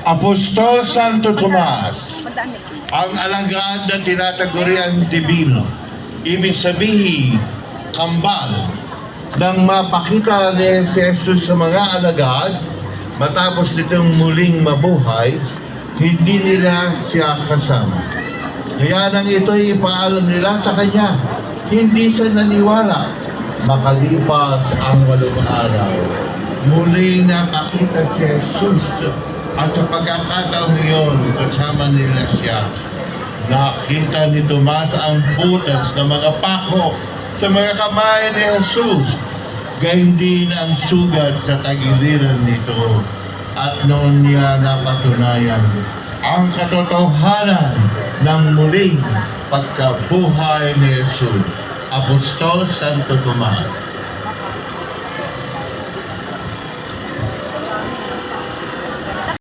Apostol Santo Tomas, ang alagad na tinataguriang divino. Ibig sabihin, kambal, nang mapakita ni si Jesus sa mga alagad, matapos nitong muling mabuhay, hindi nila siya kasama. Kaya nang ito'y ipaalam nila sa kanya, hindi siya naniwala. Makalipas ang walong araw, muling nakakita si Jesus at sa pagkakataong iyon, kasama nila siya. Nakita ni Tomas ang butas ng mga pako sa mga kamay ni Jesus. Gayun din ang sugat sa tagiliran nito. At noon niya napatunayan ang katotohanan ng muling pagkabuhay ni Jesus. Apostol Santo Tomas.